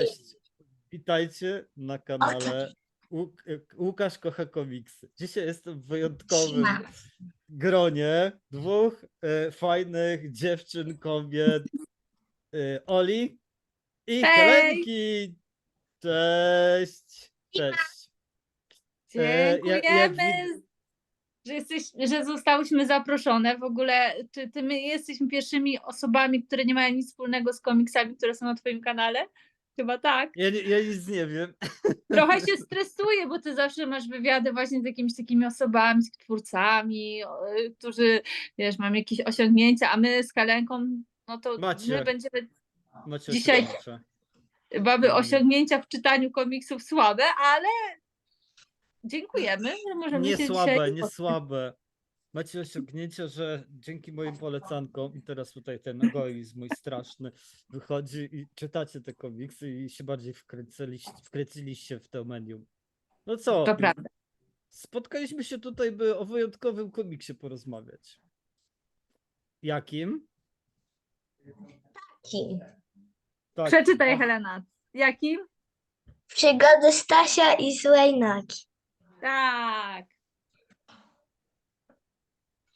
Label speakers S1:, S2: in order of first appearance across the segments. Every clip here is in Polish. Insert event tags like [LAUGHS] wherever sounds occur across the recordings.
S1: Cześć. Witajcie na kanale Łuk- Łukasz Kocha Komiksy. Dzisiaj jestem w wyjątkowym gronie dwóch e, fajnych dziewczyn, kobiet. E, Oli i
S2: Hej!
S1: Helenki. Cześć. Cześć. E, jak
S2: Dziękujemy, że, jesteś, że zostałyśmy zaproszone. W ogóle, czy ty my jesteśmy pierwszymi osobami, które nie mają nic wspólnego z komiksami, które są na twoim kanale? Chyba tak.
S1: Ja, ja nic nie wiem.
S2: Trochę się [LAUGHS] stresuję, bo ty zawsze masz wywiady właśnie z jakimiś takimi osobami, z twórcami, y, którzy, wiesz, mają jakieś osiągnięcia, a my z Kalenką, no to
S1: Macie.
S2: my będziemy,
S1: Macie
S2: Dzisiaj-
S1: osiągnięcia.
S2: mamy
S1: Mm.
S2: osiągnięcia w czytaniu komiksów słabe, ale dziękujemy, że możemy
S1: Nie
S2: się
S1: słabe,
S2: dzisiaj...
S1: nie słabe. Macie osiągnięcie, że dzięki moim polecankom i teraz tutaj ten egoizm mój straszny wychodzi i czytacie te komiksy i się bardziej wkręciliście, wkręciliście w to medium. No co?
S2: To prawda.
S1: Spotkaliśmy się tutaj, by o wyjątkowym komiksie porozmawiać. Jakim?
S3: Ki.
S1: Tak,
S2: Przeczytaj,
S1: a-
S2: Helena. Jakim?
S3: Przygody Stasia i złej nogi.
S2: Tak.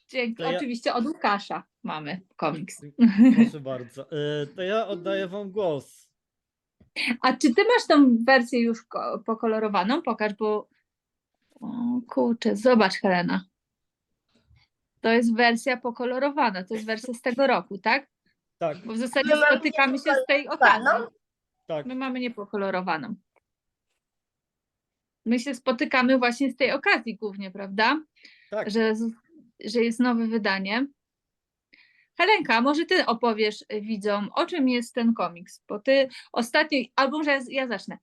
S1: To ja-
S2: Oczywiście od Łukasza mamy komiks. [LAUGHS]
S1: Proszę bardzo. E, To ja oddaję wam głos.
S2: A czy ty masz tą wersję już ko- pokolorowaną? Pokaż, bo. O kurczę, zobacz, Helena. To jest wersja pokolorowana. To jest wersja z tego roku, tak?
S1: Tak,
S2: Bo w zasadzie
S3: My
S2: spotykamy się z tej okazji.
S1: Tak.
S2: My mamy niepokolorowaną. My się spotykamy właśnie z tej okazji głównie, prawda?
S1: Tak.
S2: Że, że jest nowe wydanie. Helenka, może ty opowiesz widzom, o czym jest ten komiks, bo ty ostatnio, albo może ja, ja zacznę.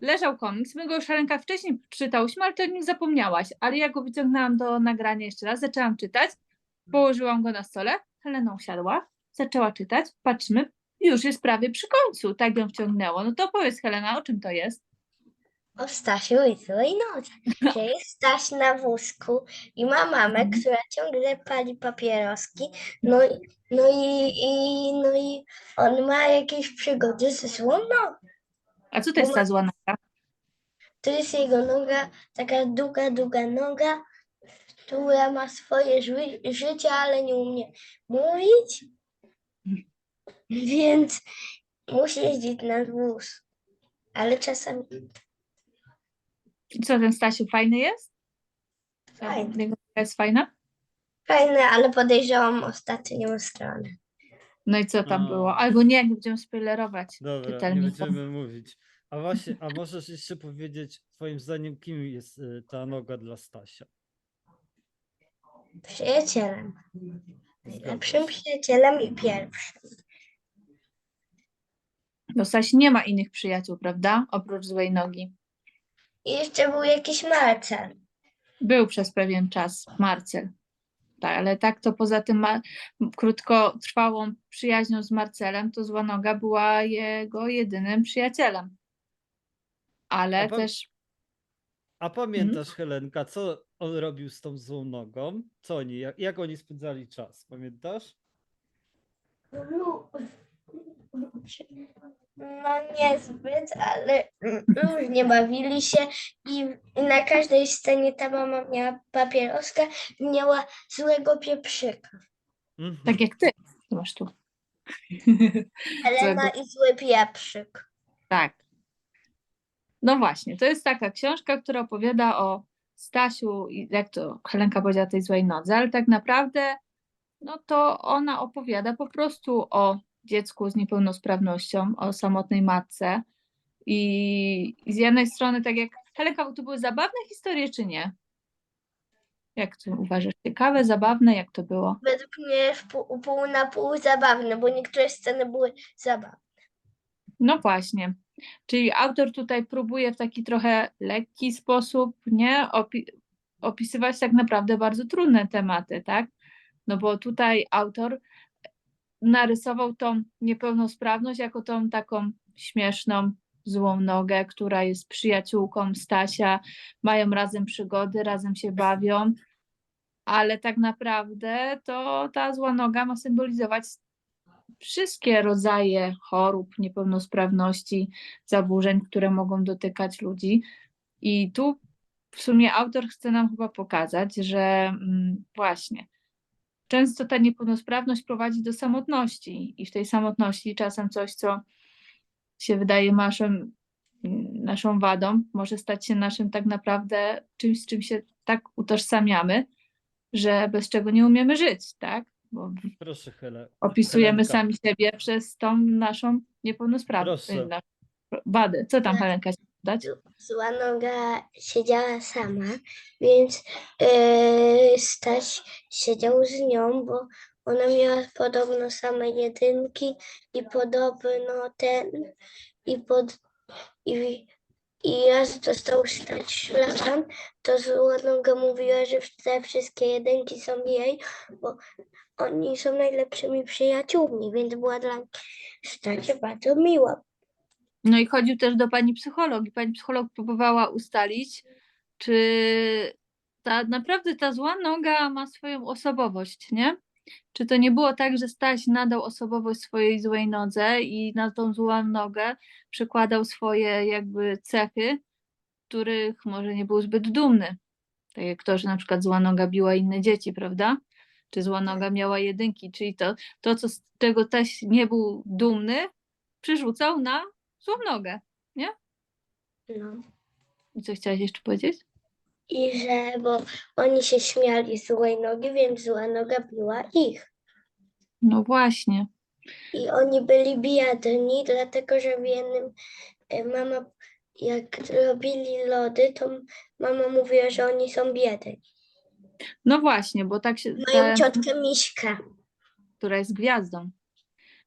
S2: Leżał komiks, my go już Helenka wcześniej czytałyśmy, ale nie zapomniałaś, ale ja go wyciągnęłam do nagrania jeszcze raz, zaczęłam czytać, położyłam go na stole, Helena usiadła, zaczęła czytać, patrzymy, już jest prawie przy końcu, tak ją wciągnęło. No to powiedz Helena, o czym to jest?
S3: O Stasiu i złej nodze. Że jest Staś na wózku i ma mamę,
S2: Mhm.
S3: która ciągle pali papieroski. No, i- no, i, i, no i on ma jakieś przygody ze złą nogą.
S2: A co to jest ta zła noga?
S3: To jest jego noga, taka długa, długa noga, która ma swoje ży- życie, ale nie umie mówić. Więc musi jeździć na wóz. Ale czasami
S2: I co, ten Stasiu fajny jest? Ta
S3: Fajny.
S2: jest fajna?
S3: fajne, ale podejrzewam ostatnią stronę.
S2: No i co tam
S1: A.
S2: było? Albo nie, nie będziemy spoilerować
S1: Dobra, nie
S2: czytelnikom.
S1: będziemy mówić. A właśnie, a możesz jeszcze powiedzieć, twoim zdaniem, kim jest y, ta noga dla Stasia?
S3: Przyjacielem.
S1: Zgadza
S3: Najlepszym
S1: się.
S3: przyjacielem i pierwszym.
S2: Bo Staś nie ma innych przyjaciół, prawda? Oprócz złej nogi.
S3: I jeszcze był jakiś Marcel.
S2: Był przez pewien czas Marcel. Tak, ale tak to poza tym ma, krótkotrwałą przyjaźnią z Marcelem, to zła noga była jego jedynym przyjacielem. Ale
S1: A pan-
S2: też
S1: A pamiętasz, Helenka, co on robił z tą złą nogą? Co oni, jak, jak oni spędzali czas? Pamiętasz?
S3: No niezbyt, ale różnie bawili się i, i na każdej scenie ta mama miała papieroska i miała złego pieprzyka.
S1: Mhm.
S2: tak jak ty. Masz tu. [LAUGHS]
S3: Helena i zły pieprzyk.
S2: Tak. No właśnie, to jest taka książka, która opowiada o Stasiu, i jak to Helenka powiedziała, tej złej nodze, ale tak naprawdę no to ona opowiada po prostu o dziecku z niepełnosprawnością, o samotnej matce i, z jednej strony tak jak Helenka, to były zabawne historie czy nie? Jak ty uważasz? Ciekawe, zabawne, jak to było?
S3: Według mnie w pół, pół na pół zabawne, bo niektóre sceny były zabawne.
S2: No właśnie. Czyli autor tutaj próbuje w taki trochę lekki sposób, nie, opi opisywać tak naprawdę bardzo trudne tematy, tak? No bo tutaj autor narysował tą niepełnosprawność jako tą taką śmieszną, złą nogę, która jest przyjaciółką Stasia, mają razem przygody, razem się bawią, ale tak naprawdę to ta zła noga ma symbolizować wszystkie rodzaje chorób, niepełnosprawności, zaburzeń, które mogą dotykać ludzi. I tu w sumie autor chce nam chyba pokazać, że mm, właśnie często ta niepełnosprawność prowadzi do samotności i w tej samotności czasem coś, co się wydaje naszym, naszą wadą, może stać się naszym tak naprawdę czymś, z czym się tak utożsamiamy, że bez czego nie umiemy żyć, tak? Bo
S1: Proszę, Hele.
S2: opisujemy
S1: Helenka.
S2: sami siebie przez tą naszą niepełnosprawność,
S1: Proszę.
S2: naszą wadę. Co tam Helenka chce dodać?
S3: Zła noga siedziała sama, więc e, Staś siedział z nią, bo ona miała podobno same jedynki i podobno ten i pod i, i raz dostał Staś szlaban, to zła noga mówiła, że te wszystkie jedynki są jej, bo oni są najlepszymi przyjaciółmi, więc była dla Stasia bardzo miła.
S2: No i chodził też do pani psycholog i pani psycholog próbowała ustalić, czy ta naprawdę ta zła noga ma swoją osobowość, nie? Czy to nie było tak, że Staś nadał osobowość swojej złej nodze i na tą złą nogę przykładał swoje jakby cechy, których może nie był zbyt dumny. Tak jak to, że na przykład zła noga biła inne dzieci, prawda? Czy zła noga miała jedynki, czyli to, to co z czego też nie był dumny, przerzucał na złą nogę.
S3: No.
S2: I co chciałaś jeszcze powiedzieć?
S3: I że, bo oni się śmiali z złej nogi, więc zła noga biła ich.
S2: No właśnie.
S3: I oni byli biedni, dlatego że w jednym e, mama, jak robili lody, to mama mówiła, że oni są biedni.
S2: No właśnie, bo tak się.
S3: Mają
S2: ta-
S3: ciotkę Miśkę.
S2: która jest gwiazdą.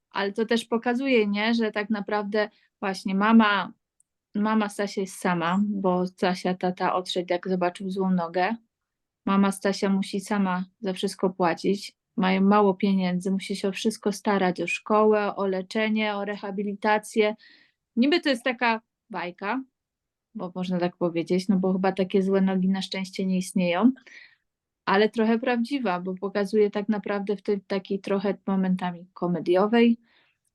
S2: Ale to też pokazuje, nie, że tak naprawdę właśnie mama, mama Stasia jest sama, bo Stasia tata odszedł, jak zobaczył złą nogę. Mama Stasia musi sama za wszystko płacić. Mają mało pieniędzy, musi się o wszystko starać, o szkołę, o leczenie, o rehabilitację. Niby to jest taka bajka, bo można tak powiedzieć, no bo chyba takie złe nogi na szczęście nie istnieją, ale trochę prawdziwa, bo pokazuje tak naprawdę w tej takiej trochę momentami komediowej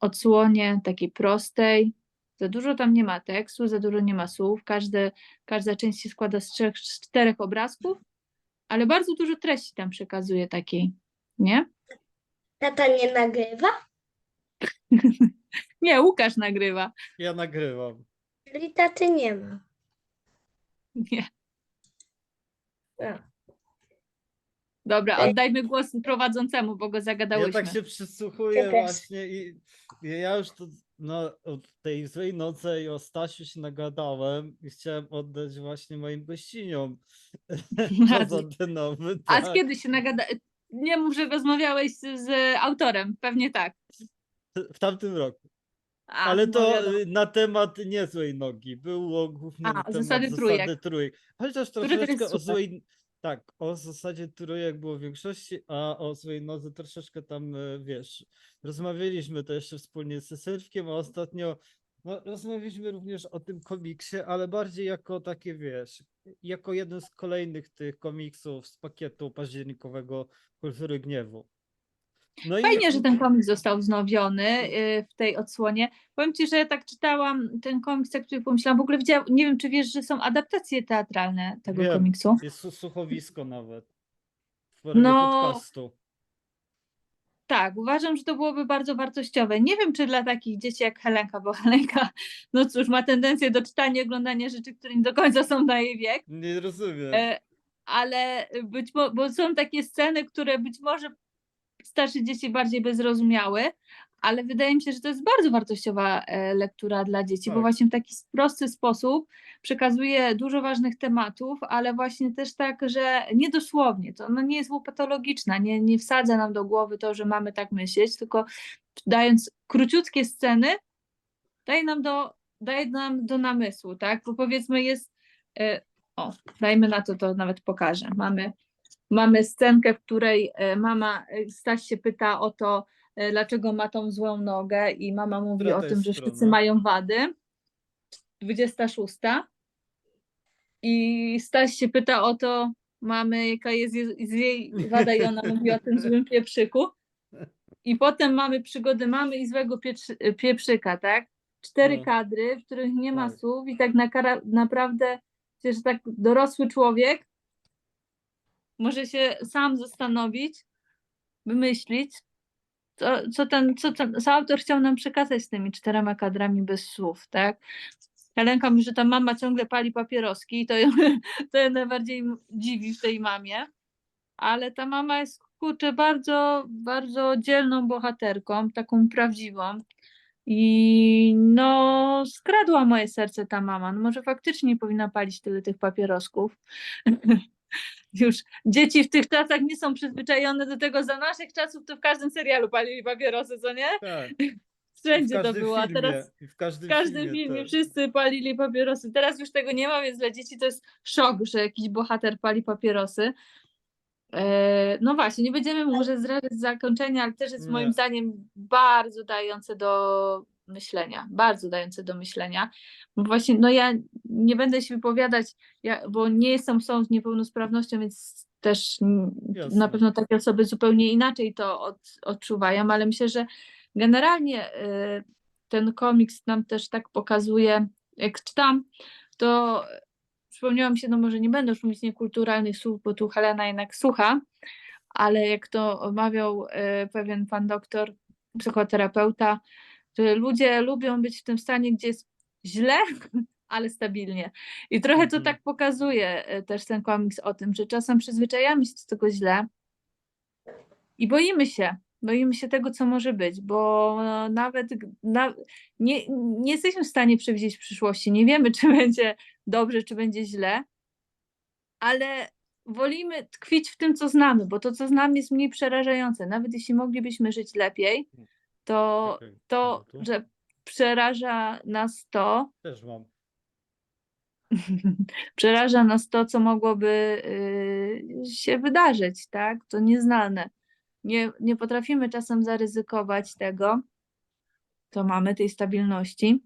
S2: odsłonie, takiej prostej. Za dużo tam nie ma tekstu, za dużo nie ma słów. Każde, każda część się składa z trzech, z czterech obrazków, ale bardzo dużo treści tam przekazuje takiej, nie?
S3: Tata nie nagrywa, [LAUGHS]
S2: Nie, Łukasz nagrywa.
S1: Ja nagrywam.
S3: czyli taty nie ma.
S2: Nie.
S3: No.
S2: Dobra,
S3: Ej.
S2: oddajmy głos prowadzącemu, bo go
S1: Ja
S2: zagadałyśmy.
S1: tak się przysłuchuję
S3: też.
S1: właśnie i i ja już to no, od tej złej nocy i o Stasiu się nagadałem i chciałem oddać właśnie moim gościniom. [LAUGHS]
S2: A
S1: tak.
S2: z kiedy się nagada... Nie mów, że rozmawiałeś z, z autorem, pewnie tak.
S1: W tamtym roku.
S2: A,
S1: Ale
S2: no
S1: to
S2: wiadomo.
S1: y, na temat niezłej nogi. Było główny
S2: A,
S1: temat
S2: zasady
S1: zasady
S2: trójek.
S1: trójek. Chociaż
S2: Który
S1: troszeczkę o złej... Tak, o zasadzie trójek było w większości, a o złej nodze troszeczkę tam, y, wiesz, rozmawialiśmy to jeszcze wspólnie ze Sylwkiem, a ostatnio no, rozmawialiśmy również o tym komiksie, ale bardziej jako takie, wiesz, jako jeden z kolejnych tych komiksów z pakietu październikowego Kultury Gniewu. No i-
S2: Fajnie, że ten komiks został wznowiony y, w tej odsłonie. Powiem Ci, że ja tak czytałam ten komiks, jak sobie pomyślałam, w ogóle widziałam, nie wiem, czy wiesz, że są adaptacje teatralne tego
S1: Wiem.
S2: komiksu.
S1: Jest słuchowisko nawet. W formie
S2: No,
S1: podcastu.
S2: Tak, uważam, że to byłoby bardzo wartościowe. Nie wiem, czy dla takich dzieci jak Helenka, bo Helenka, no cóż, ma tendencję do czytania i oglądania rzeczy, które nie do końca są na jej wiek.
S1: Nie rozumiem.
S2: E, ale być mo- bo są takie sceny, które być może starsze dzieci bardziej by zrozumiały, ale wydaje mi się, że to jest bardzo wartościowa e, lektura dla dzieci, bo
S1: Tak.
S2: właśnie w taki prosty sposób przekazuje dużo ważnych tematów, ale właśnie też tak, że niedosłownie, to ona nie jest łopatologiczna, nie, nie wsadza nam do głowy to, że mamy tak myśleć, tylko dając króciutkie sceny, daje nam do, daje nam do namysłu, tak? Bo powiedzmy jest, e, o, dajmy na to, to nawet pokażę. Mamy, mamy scenkę, w której e, mama, e, Staś się pyta o to, e, dlaczego ma tą złą nogę i mama mówi
S1: Która
S2: o tym, że wszyscy
S1: strona?
S2: mają wady. 26. I Staś się pyta o to mamy, jaka jest je- z jej wada i ona mówi o tym złym pieprzyku. I potem mamy przygody mamy i złego pietrzy, pieprzyka, tak? Cztery
S1: No.
S2: kadry, w których nie ma
S1: Tak.
S2: słów i tak na, naprawdę, że tak dorosły człowiek może się sam zastanowić, wymyślić, co, co, ten, co ten co autor chciał nam przekazać z tymi czterema kadrami bez słów, tak? Helenka mówi, że ta mama ciągle pali papieroski i to ją, [LAUGHS] to ją najbardziej dziwi w tej mamie, ale ta mama jest, kurczę, bardzo, bardzo dzielną bohaterką, taką prawdziwą i no skradła moje serce ta mama, no może faktycznie nie powinna palić tyle tych papierosków. [LAUGHS] Już dzieci w tych czasach nie są przyzwyczajone do tego, za naszych czasów to w każdym serialu palili papierosy, co nie?
S1: Tak. [LAUGHS]
S2: Wszędzie to było, a
S1: filmie,
S2: teraz
S1: w każdym,
S2: w każdym filmie
S1: tak.
S2: wszyscy palili papierosy. Teraz już tego nie ma, więc dla dzieci to jest szok, że jakiś bohater pali papierosy. E, No właśnie, nie będziemy może zdradzać zakończenia, ale też jest moim
S1: Nie.
S2: zdaniem bardzo dające do myślenia, bardzo dające do myślenia. Bo właśnie, no ja nie będę się wypowiadać, ja, bo nie jestem osobą z niepełnosprawnością, więc też
S1: Jasne.
S2: na pewno takie osoby zupełnie inaczej to od, odczuwają, ale myślę, że generalnie y, ten komiks nam też tak pokazuje, jak czytam, to przypomniało mi się, no może nie będę już mówić niekulturalnych słów, bo tu Helena jednak słucha, ale jak to omawiał y, pewien pan doktor, psychoterapeuta, ludzie lubią być w tym stanie, gdzie jest źle, [LAUGHS] ale stabilnie. I trochę to
S1: Mhm.
S2: tak pokazuje y, też ten komiks o tym, że czasem przyzwyczajamy się do tego źle i boimy się. Boimy się tego, co może być, bo no, nawet na, nie, nie jesteśmy w stanie przewidzieć przyszłości. Nie wiemy, [LAUGHS] czy będzie dobrze, czy będzie źle, ale wolimy tkwić w tym, co znamy, bo to, co znamy, jest mniej przerażające. Nawet jeśli moglibyśmy żyć lepiej, to, to że przeraża nas to,
S1: Też mam. [LAUGHS]
S2: przeraża nas to, co mogłoby y, się wydarzyć, tak? To nieznane. Nie, nie potrafimy czasem zaryzykować tego, to mamy tej stabilności.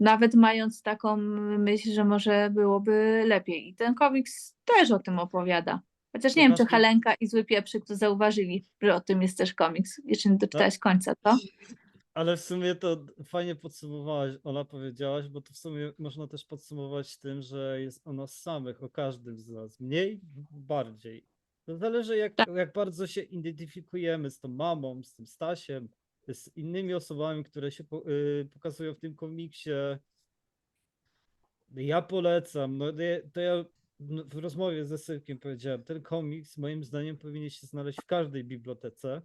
S2: Nawet mając taką myśl, że może byłoby lepiej. I ten komiks też o tym opowiada. Chociaż nie wiem, czy. Helenka i Zły Pieprzyk to zauważyli, że o tym jest też komiks. Jeszcze nie doczytałaś końca, to?
S1: Ale w sumie to fajnie podsumowałaś, Ola powiedziałaś, bo to w sumie można też podsumować tym, że jest o nas samych, o każdym z nas. Mniej, bardziej. To zależy jak,
S2: Tak.
S1: jak bardzo się identyfikujemy z tą mamą, z tym Stasiem, z innymi osobami, które się po, y, pokazują w tym komiksie. Ja polecam. No, to ja w rozmowie ze Sylkiem powiedziałem, ten komiks moim zdaniem powinien się znaleźć w każdej bibliotece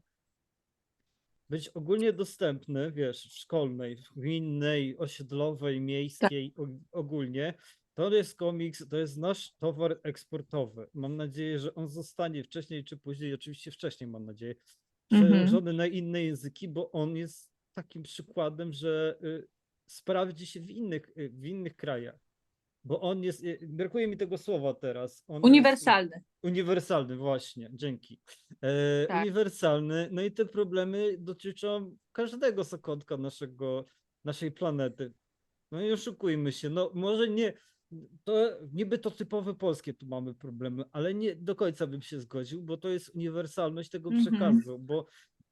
S1: być ogólnie dostępny, wiesz, w szkolnej, gminnej, osiedlowej, miejskiej, o- ogólnie. To jest komiks, to jest nasz towar eksportowy. Mam nadzieję, że on zostanie wcześniej czy później, oczywiście wcześniej mam nadzieję,
S2: Mhm.
S1: przełożony na inne języki, bo on jest takim przykładem, że y, sprawdzi się w innych, y, w innych krajach. Bo on jest, y, brakuje mi tego słowa teraz. On jest-
S2: Uniwersalny.
S1: Uniwersalny, właśnie, dzięki. E,
S2: Tak.
S1: Uniwersalny, no i te problemy dotyczą każdego zakątka naszego, naszej planety. No i oszukujmy się, no może nie, to niby to typowe polskie tu mamy problemy, ale nie do końca bym się zgodził, bo to jest uniwersalność tego
S2: Mhm.
S1: przekazu, bo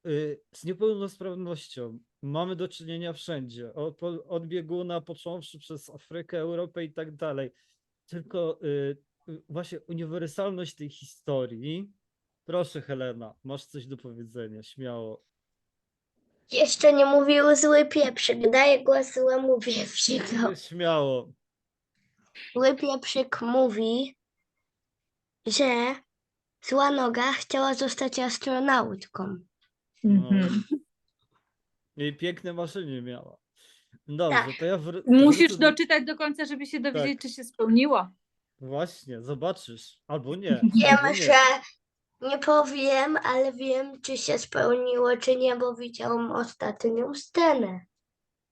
S1: y, z niepełnosprawnością mamy do czynienia wszędzie, od, od bieguna począwszy przez Afrykę, Europę i tak dalej. Tylko y, y, właśnie uniwersalność tej historii. Proszę, Helena, masz coś do powiedzenia, śmiało.
S3: Jeszcze nie mówił zły pieprzyk. Daję głos złemu pieprzykowi. [LAUGHS]
S1: Śmiało.
S3: Zły pieprzyk mówi, że zła noga chciała zostać astronautką.
S1: No. I piękne maszyny miała. Dobrze,
S3: Tak.
S1: to ja wr-
S2: Musisz
S1: wrócę do-
S2: doczytać do końca, żeby się dowiedzieć,
S1: Tak.
S2: czy się spełniło.
S1: Właśnie, zobaczysz. Albo nie. [LAUGHS]
S3: Wiem,
S1: albo nie.
S3: że nie powiem, ale wiem, czy się spełniło, czy nie, bo widziałam ostatnią scenę.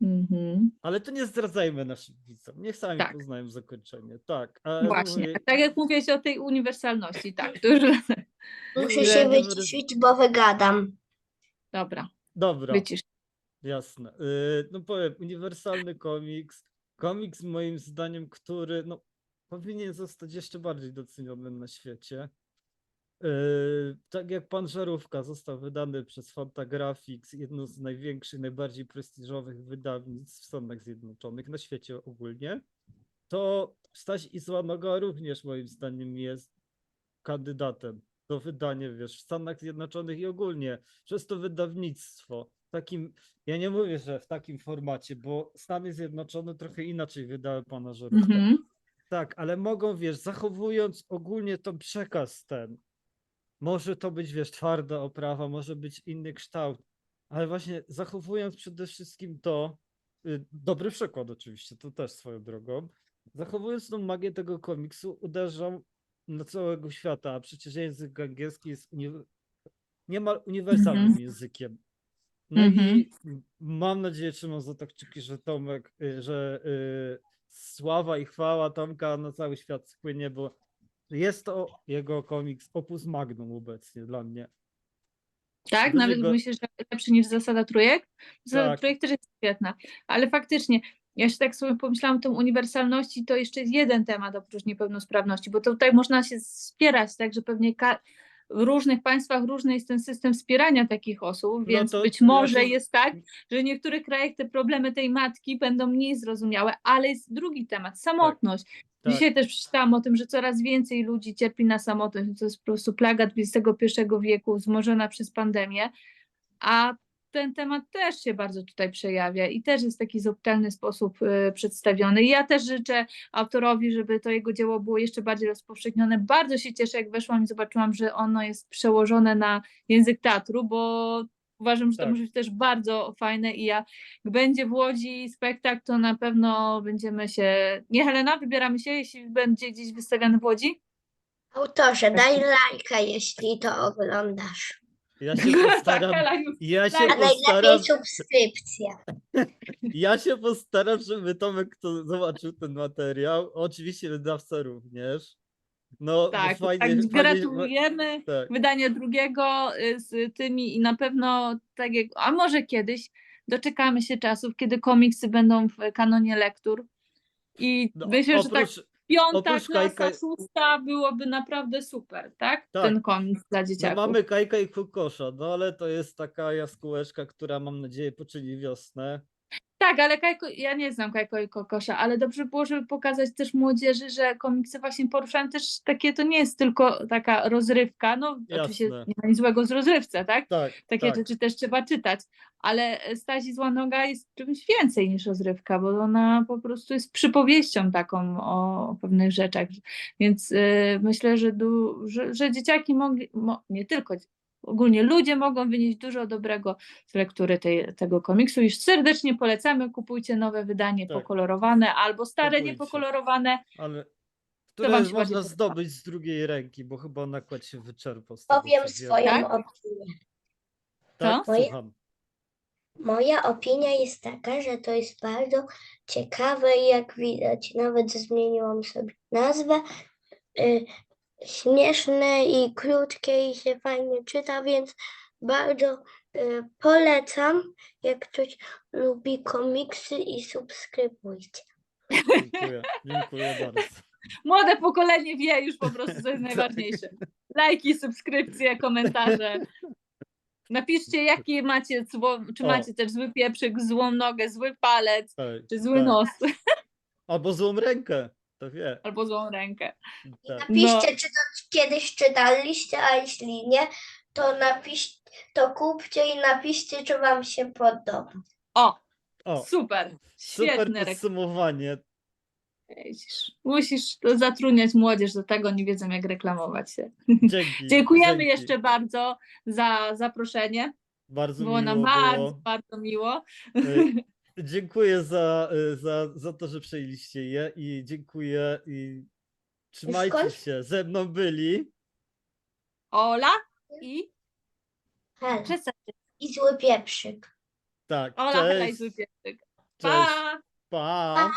S2: Mhm.
S1: Ale to nie zdradzajmy naszym widzom. Niech sami
S2: Tak.
S1: poznają zakończenie. Tak. A
S2: Właśnie.
S1: mówię-
S2: Tak jak mówiłeś o tej uniwersalności, tak. To już...
S3: Muszę
S1: Nie,
S3: się
S1: nie
S3: wyciszyć, bo wygadam.
S2: Dobra,
S1: Dobra.
S2: wycisz.
S1: Jasne. Yy, No powiem, uniwersalny komiks. Komiks moim zdaniem, który no, powinien zostać jeszcze bardziej doceniony na świecie. Yy, tak jak Pan Żarówka został wydany przez Fantagraphics, jedno z największych, najbardziej prestiżowych wydawnictw w Stanach Zjednoczonych, na świecie ogólnie, to Staś Isłanoga również moim zdaniem jest kandydatem do wydania, wiesz, w Stanach Zjednoczonych i ogólnie przez to wydawnictwo. Takim, ja nie mówię, że w takim formacie, bo Stany Zjednoczone trochę inaczej wydały Pana Żarówkę.
S2: Mhm.
S1: Tak, ale mogą, wiesz, zachowując ogólnie ten przekaz ten, może to być, wiesz, twarda oprawa, może być inny kształt, ale właśnie zachowując przede wszystkim to, y, dobry przykład oczywiście, to też swoją drogą, zachowując tą magię tego komiksu, uderzą na całego świata, a przecież język angielski jest uni- niemal uniwersalnym
S2: Mhm.
S1: językiem. No
S2: Mhm.
S1: i m- mam nadzieję, trzymam za tak kciuki, że Tomek, y, że y, sława i chwała Tomka na cały świat spłynie, bo jest to jego komiks opus magnum obecnie dla mnie.
S2: Tak, nawet
S1: go-
S2: myślę, że lepszy niż zasada trójek. Zasada
S1: Tak.
S2: trójek też jest świetna, ale faktycznie, ja się tak sobie pomyślałam o tą uniwersalności, to jeszcze jest jeden temat oprócz niepełnosprawności, bo tutaj można się wspierać, tak, że pewnie ka- w różnych państwach różny jest ten system wspierania takich osób, więc
S1: No to
S2: być może jest tak, że w niektórych krajach te problemy tej matki będą mniej zrozumiałe, ale jest drugi temat, samotność.
S1: Tak.
S2: Dzisiaj też przeczytałam o tym, że coraz więcej ludzi cierpi na samotność. To jest po prostu plaga XXI wieku wzmożona przez pandemię, a ten temat też się bardzo tutaj przejawia i też jest w taki subtelny sposób y, przedstawiony. I ja też życzę autorowi, żeby to jego dzieło było jeszcze bardziej rozpowszechnione. Bardzo się cieszę, jak weszłam i zobaczyłam, że ono jest przełożone na język teatru, bo uważam, że to
S1: Tak.
S2: może być też bardzo fajne i ja jak będzie w Łodzi spektakl, to na pewno będziemy się. Nie, Helena, wybieramy się, jeśli będzie gdzieś wystawiany w Łodzi?
S3: Autorze, daj lajka, jeśli to oglądasz.
S1: Ja się [LAUGHS] postaram, ja się
S2: A
S1: postaram,
S3: najlepiej subskrypcja. [LAUGHS]
S1: ja się postaram, żeby Tomek to zobaczył ten materiał. Oczywiście wydawca również. No, bo
S2: Tak,
S1: fajnie,
S2: tak,
S1: fajnie,
S2: gratulujemy
S1: tak.
S2: wydania drugiego y, z tymi i na pewno tak jak, a może kiedyś doczekamy się czasów, kiedy komiksy będą w kanonie lektur. I
S1: No,
S2: myślę, że tak
S1: oprócz,
S2: piąta
S1: oprócz
S2: klasa,
S1: Kajka-
S2: szósta byłoby naprawdę super, tak?
S1: Tak.
S2: Ten komiks dla
S1: no,
S2: dzieciaków.
S1: mamy Kajka i Kokosza, no ale to jest taka jaskółeczka, która mam nadzieję poczyni wiosnę.
S2: Tak, ale Kajko, ja nie znam Kajko i Kokosza, ale dobrze było, żeby pokazać też młodzieży, że komiksy właśnie poruszają też takie, to nie jest tylko taka rozrywka, no oczywiście
S1: Jasne.
S2: nie ma nic złego z rozrywce, tak?
S1: Tak,
S2: Takie
S1: tak.
S2: rzeczy też trzeba czytać, ale Stazi Złanoga jest czymś więcej niż rozrywka, bo ona po prostu jest przypowieścią taką o, o pewnych rzeczach, więc y, myślę, że, du, że, że dzieciaki mogli, mo, nie tylko, ogólnie ludzie mogą wynieść dużo dobrego z lektury tej, tego komiksu i serdecznie polecamy, kupujcie nowe wydanie
S1: Tak.
S2: pokolorowane albo stare
S1: Kupujcie.
S2: niepokolorowane.
S1: Ale
S2: wam
S1: które
S2: się
S1: można
S2: podoba?
S1: zdobyć z drugiej ręki, bo chyba nakład się wyczerpał. z tego,
S3: Powiem
S1: co wiem.
S3: swoją
S2: Tak?
S3: opinię.
S1: Tak,
S3: Co? Moje-
S1: słucham.
S3: Moja opinia jest taka, że to jest bardzo ciekawe i jak widać, nawet zmieniłam sobie nazwę. Y, śmieszne i krótkie i się fajnie czyta, więc bardzo y, polecam, jak ktoś lubi komiksy i subskrybujcie.
S1: Dziękuję, dziękuję bardzo.
S2: Młode pokolenie wie już po prostu, co jest najważniejsze. Lajki, subskrypcje, komentarze. Napiszcie, jaki macie, zło, czy
S1: O.
S2: macie też zły pieprzyk, złą nogę, zły palec,
S1: Tak,
S2: czy zły
S1: tak.
S2: nos,
S1: Albo złą rękę, to wie.
S2: albo złą rękę.
S1: Tak.
S3: Napiszcie, czy to kiedyś czytaliście, a jeśli nie, to napisz, to kupcie i napiszcie, czy wam się podoba.
S2: O,
S1: O,
S2: super,
S1: super podsumowanie.
S2: Musisz, musisz to zatrudniać młodzież do tego, nie wiedzą jak reklamować się.
S1: Dzięki. [LAUGHS]
S2: Dziękujemy
S1: dzięki.
S2: jeszcze bardzo za zaproszenie.
S1: Bardzo
S2: Było nam
S1: miło
S2: bardzo,
S1: było.
S2: bardzo miło.
S1: Y, Dziękuję za, y, za, za to, że przejęliście je i dziękuję i trzymajcie
S3: skąd?
S1: się. Ze mną byli.
S2: Ola i
S3: Hela.
S2: przedstawcie.
S3: I zły pieprzyk.
S1: Tak,
S2: Ola, Hela i
S1: cześć.
S2: zły pieprzyk.
S1: Cześć.
S2: Pa!
S1: Pa.